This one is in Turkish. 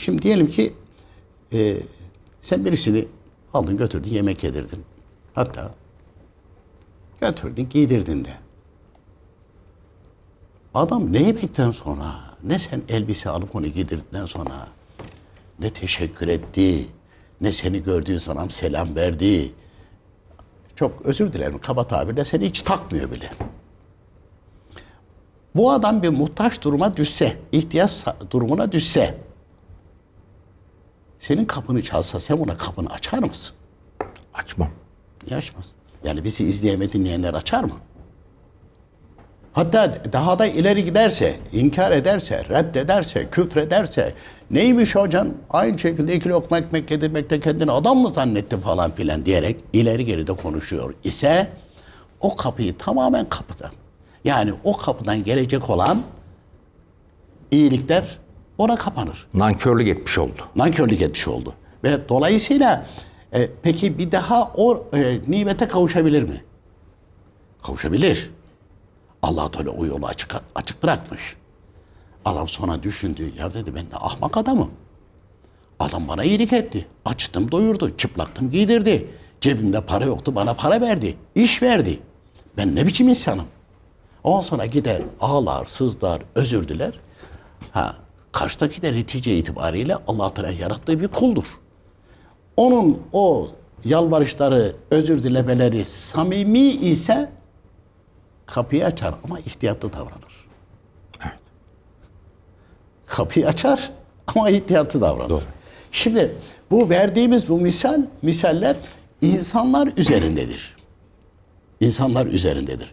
Şimdi diyelim ki e, sen birisini aldın götürdün yemek yedirdin. Hatta götürdün giydirdin de. Adam ne yemekten sonra ne sen elbise alıp onu giydirdikten sonra ne teşekkür etti ne seni gördüğü zaman selam verdi. Çok özür dilerim kaba tabirle seni hiç takmıyor bile. Bu adam bir muhtaç duruma düşse, ihtiyaç durumuna düşse, senin kapını çalsa sen ona kapını açar mısın? Açmam. Niye açmaz? Yani bizi izleyen ve dinleyenler açar mı? Hatta daha da ileri giderse, inkar ederse, reddederse, küfrederse, neymiş hocan aynı şekilde iki lokma ekmek yedirmekte kendini adam mı zannetti falan filan diyerek ileri geri de konuşuyor ise o kapıyı tamamen kapıdan. Yani o kapıdan gelecek olan iyilikler ona kapanır Nankörlük etmiş oldu. nankörlük etmiş oldu. Ve dolayısıyla e, peki bir daha o e, nimete kavuşabilir mi? Kavuşabilir. allah Teala o yolu açık, açık bırakmış. Adam sonra düşündü. Ya dedi ben de ahmak adamım. Adam bana iyilik etti. Açtım doyurdu. Çıplaktım giydirdi. Cebimde para yoktu bana para verdi. iş verdi. Ben ne biçim insanım? Ondan sonra gider ağlar, sızlar, özür diler. Ha, karşıdaki de netice itibariyle allah Teala yarattığı bir kuldur. Onun o yalvarışları, özür dilemeleri samimi ise kapıyı açar ama ihtiyatlı davranır. Kapıyı açar ama ihtiyatlı davranır. Doğru. Şimdi bu verdiğimiz bu misal, misaller insanlar üzerindedir. İnsanlar üzerindedir.